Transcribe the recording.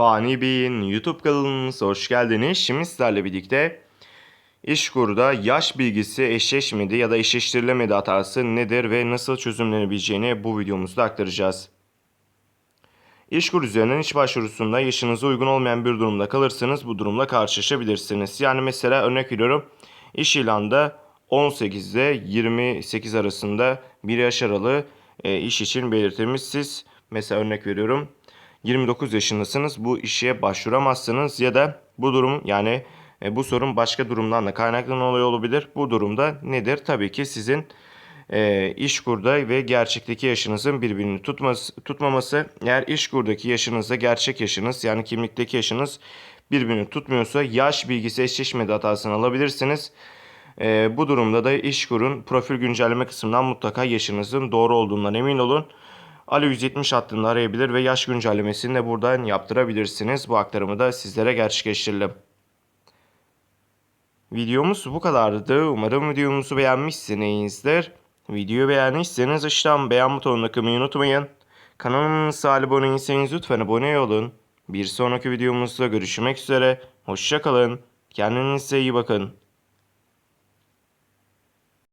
Fani Bey'in YouTube kanalımıza hoş geldiniz. Şimdi sizlerle birlikte İşkur'da yaş bilgisi eşleşmedi ya da eşleştirilemedi hatası nedir ve nasıl çözümlenebileceğini bu videomuzda aktaracağız. İşkur üzerinden iş başvurusunda yaşınıza uygun olmayan bir durumda kalırsanız bu durumla karşılaşabilirsiniz. Yani mesela örnek veriyorum iş ilanında 18 ile 28 arasında bir yaş aralığı e, iş için belirtilmiş. Siz mesela örnek veriyorum 29 yaşındasınız bu işe başvuramazsınız ya da bu durum yani e, bu sorun başka durumdan da kaynaklanan olay olabilir. Bu durumda nedir? Tabii ki sizin e, işkurda ve gerçekteki yaşınızın birbirini tutması, tutmaması. Eğer işkurdaki yaşınızla gerçek yaşınız yani kimlikteki yaşınız birbirini tutmuyorsa yaş bilgisi eşleşmedi hatasını alabilirsiniz. E, bu durumda da işkurun profil güncelleme kısmından mutlaka yaşınızın doğru olduğundan emin olun. Ali 170 hattını arayabilir ve yaş güncellemesini de buradan yaptırabilirsiniz. Bu aktarımı da sizlere gerçekleştirelim. Videomuz bu kadardı. Umarım videomuzu beğenmişsinizdir. Videoyu beğendiyseniz aşağıdan beğen butonuna kılmayı unutmayın. Kanalımıza abone değilseniz lütfen abone olun. Bir sonraki videomuzda görüşmek üzere. Hoşçakalın. Kendinize iyi bakın.